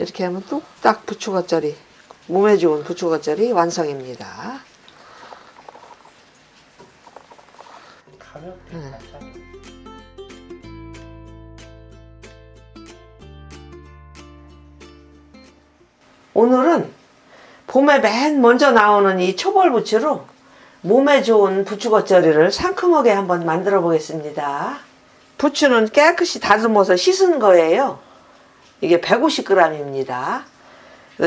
이렇게 하면 뚝딱 부추 겉절이 몸에 좋은 부추 겉절이 완성입니다. 가볍게 네. 살짝. 오늘은 봄에 맨 먼저 나오는 이 초벌부추로 몸에 좋은 부추 겉절이를 상큼하게 한번 만들어 보겠습니다. 부추는 깨끗이 다듬어서 씻은 거예요. 이게 150g입니다.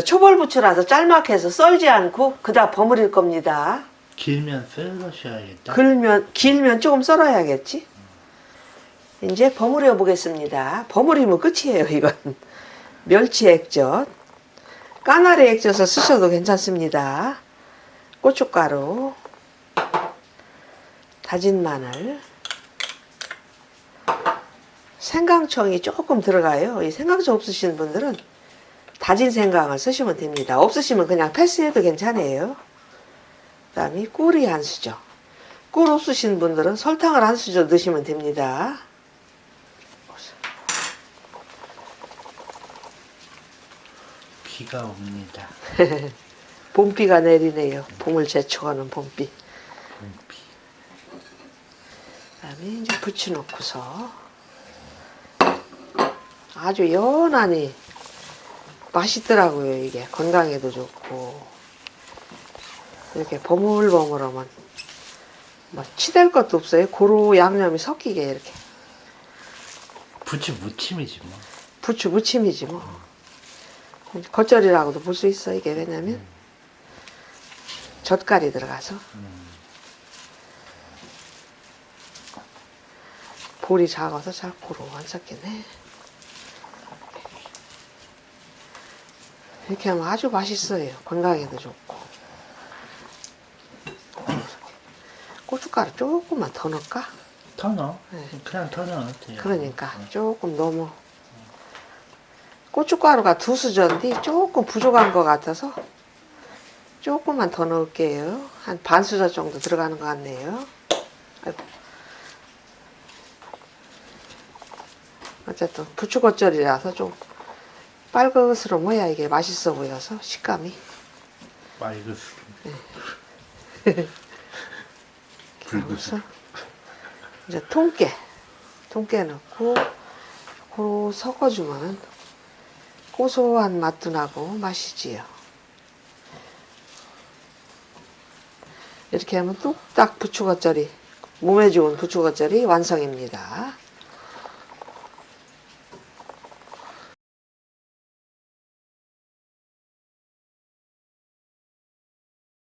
초벌부추라서 짤막해 서 썰지 않고 그다 버무릴 겁니다. 길면 썰으셔야겠다. 길면, 길면 조금 썰어야겠지? 이제 버무려 보겠습니다. 버무리면 끝이에요, 이건. 멸치 액젓. 까나리 액젓을 쓰셔도 괜찮습니다. 고춧가루. 다진 마늘. 생강청이 조금 들어가요. 이 생강청 없으신 분들은 다진 생강을 쓰시면 됩니다. 없으시면 그냥 패스해도 괜찮아요. 그 다음에 꿀이 한 수저. 꿀 없으신 분들은 설탕을 한 수저 넣으시면 됩니다. 비가 옵니다. 봄비가 내리네요. 봄을 제촉하는 봄비. 봄비. 그다음에 이제 부치 놓고서 아주 연하니 맛있더라고요. 이게 건강에도 좋고 이렇게 버물버물하면 뭐 치댈 것도 없어요. 고루 양념이 섞이게 이렇게 부추 무침이지 뭐. 부추 무침이지 뭐. 겉절이라고도 볼 수 있어 이게 왜냐면 젓갈이 들어가서 볼이 작아서 잘 고루 안 섞이네. 이렇게 하면 아주 맛있어요. 건강에도 좋고. 고춧가루 조금만 더 넣을까? 더 넣어. 네. 그냥 더 넣어도 돼요. 그러니까 조금 너무 고춧가루가 두 수저인데 조금 부족한 것 같아서 조금만 더 넣을게요. 한 반 수저 정도 들어가는 것 같네요. 아이고. 어쨌든 부추 겉절이라서 좀 빨그스러워야 이게 맛있어 보여서 식감이 말그스. 그래서 이제 통깨 통깨 넣고 고루 섞어주면 고소한 맛도 나고 맛이지요. 이렇게 하면 뚝딱 부추 겉절이 몸에 좋은 부추 겉절이 완성입니다.